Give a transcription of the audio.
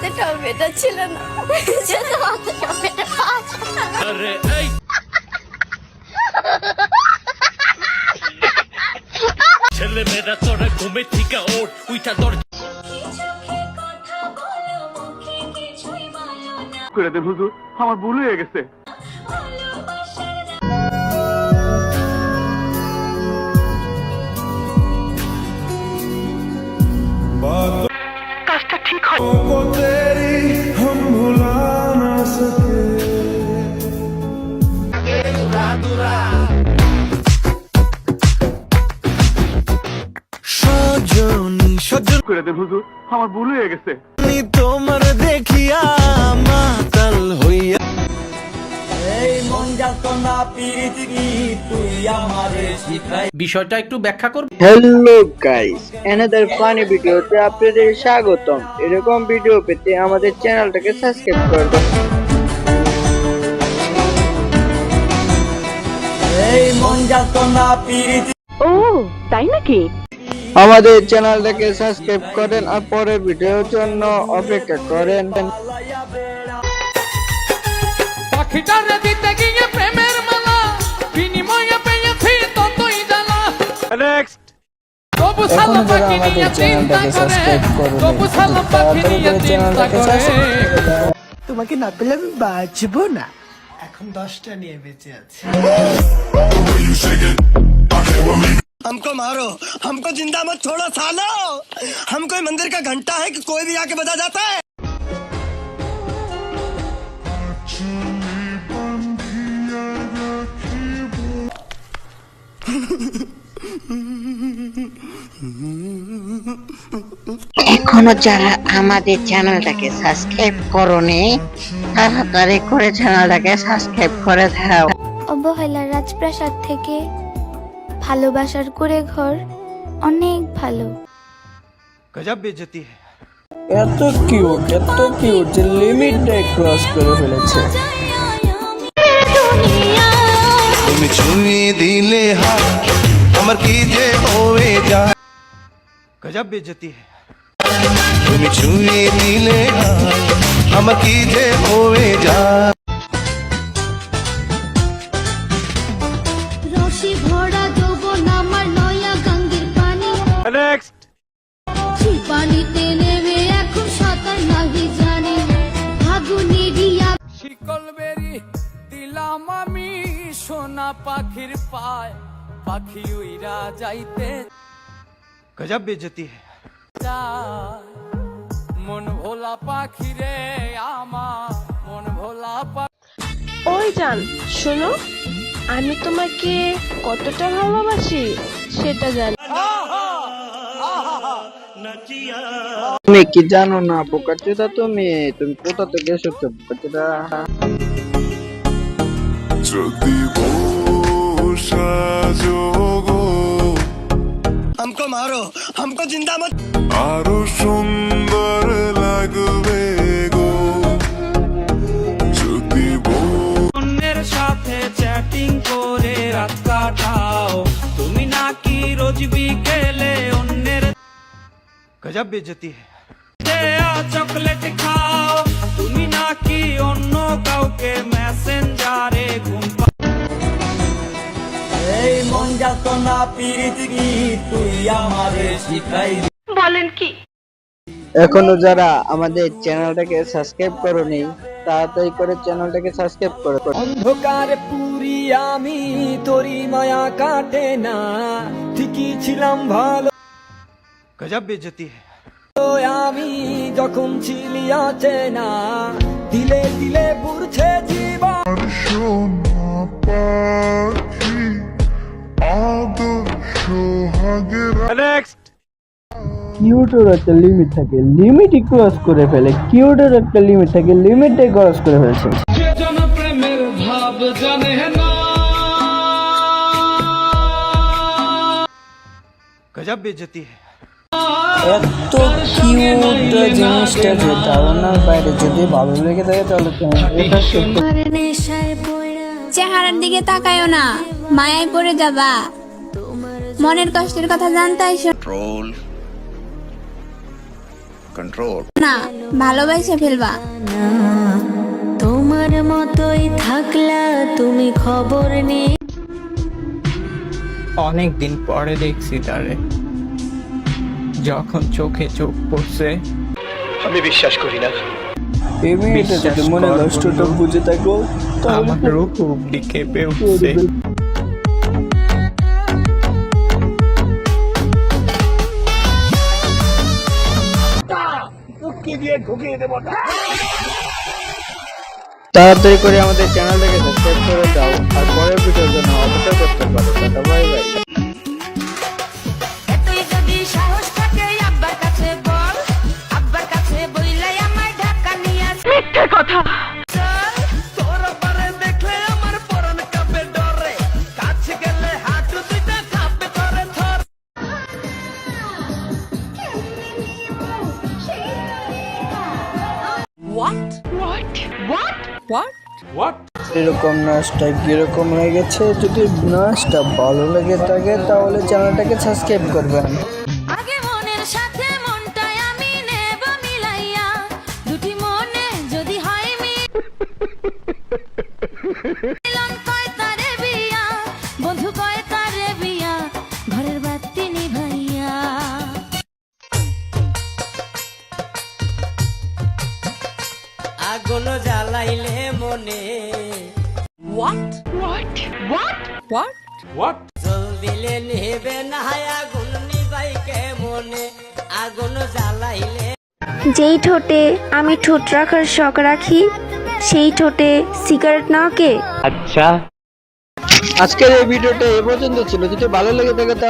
অতটাও বেটার ছিল না। শুধু আরে এই। ছেলে মেয়েরা তোরা ঘুমে থেকে ওঠ উইটা দর করে দে হুজুর আমার ভুল হয়ে গেছে। করে দেন হুজুর আমার ভুল হয়ে গেছে। তোমার দেখিয়া মাতাল হইয়া বিষয়টা একটু ব্যাখ্যা করবে হ্যালো গাইস অ্যানাদার ফানি ভিডিওতে আপনাদের স্বাগতম। এরকম ভিডিও পেতে আমাদের চ্যানেলটাকে সাবস্ক্রাইব করবেন ও তাই নাকি? আমাদের চ্যানেলটাকে সাবস্ক্রাইব করেন আর পরের ভিডিওর জন্য অপেক্ষা করেন। পাখিটারে দিতে গিয়ে প্রেমের মালা বিনিময়ে পেয়েছি ততই জ্বালা। নেক্সট তবু সালা পাখি নিয়ে চিন্তা করে তবু সালা পাখি নিয়ে চিন্তা করে। তোমাকে না পেলে আমি বাঁচবো না। এখন দশটা নিয়ে বেঁচে আছি। हमको मारो हमको जिंदा मत छोड़ो सालो हम कोई मंदिर का घंटा है कि कोई भी आके बजा जाता है এখনো যারা আমাদের চ্যানেলটাকে সাবস্ক্রাইব করনি তাড়াতাড়ি করে চ্যানেলটাকে সাবস্ক্রাইব করে দাও অবহেলার রাজপ্রাসাদ থেকে ভালোবাসার করে ঘর অনেক ভালো। গজব বেজতি এত কিউট এত কিউট যে লিমিটটাই ক্রস করে ফেলেছে। তুমি ছুঁয়ে দিলে হাত আমার কি যে হয়ে যা গজব বেজতি তুমি ছুঁয়ে দিলে হাত আমার কি যে হয়ে যা গজব বেজতি মন ভোলা পাখি রে আমা মন ভোলা ওই জান শোনো আমি তোমাকে কতটা ভালোবাসি সেটা জানি। তুমি কি জানো না বোকাচোদা তুমি তুমি কোথা থেকে এসেছো বোকাচোদা हमको मारो हमको जिंदा मत আরো সুন্দর লাগবে গো যদি বউ অন্যের সাথে চ্যাটিং করে রাত কাটাও তুমি নাকি রোজ বিকেলে অন্যের গজব বেজতি চকলেট খাও তুমি অন্য কাউকে মেসেঞ্জারে এই মন না পিরিতি তুই আমারে শিখাই বলেন কি? এখনও যারা আমাদের চ্যানেলটাকে সাবস্ক্রাইব করনি তাড়াতাড়ি করে চ্যানেলটাকে সাবস্ক্রাইব করো অন্ধকার পুরি আমি তোরি মায়া কাটে না। ঠিকই ছিলাম ভালো गजब बेइज्जती है আমি যখন ছিলি আছে না দিলে দিলে পুরছে জীবন সোনা পাখি আদর্শ হাগের নেক্সট কিউটের একটা লিমিট থাকে লিমিটই ক্রস করে ফেলে কিউটের একটা লিমিট থাকে লিমিটটাই ক্রস করে ফেলছে জন প্রেমের ভাব জানে না गजब बेइज्जती है এত কিউট জিনিসটা যে বাইরে যদি ভালো লেগে থাকে তাহলে এটা চেহারার দিকে তাকায়ও না মায়ায় পড়ে যাবা। মনের কষ্টের কথা কন্ট্রোল না ভালোবাসে ফেলবা। তোমার মতোই থাকলা তুমি খবর নেই অনেক দিন পরে দেখছি তারে। যখন চোখে চোখ পড়ছে। এই মেয়েটা যদি মনে কষ্টটা বুঝে থাকো আমার রূপ উপডি কেঁপে উঠছে। তাড়াতাড়ি করে আমাদের চ্যানেলটাকে সাবস্ক্রাইব করে দাও আর পরের ভিডিওর জন্য এরকম নাচটা কীরকম হয়ে গেছে যদি নাচটা ভালো লেগে থাকে তাহলে চ্যানেলটাকে সাবস্ক্রাইব করবেন। আগুন জ্বালাইলে মনে। জল দিলে নেবে না আগুন নিবাইকে মনে। আগুন জ্বালাইলে যেই ঠোঁটে আমি ঠোঁট রাখার শখ রাখি সেই ঠোঁটে সিগারেট না কে? আজকের এই ভিডিওটা এ পর্যন্ত ছিল। যদি ভালো লেগে থাকে তাহলে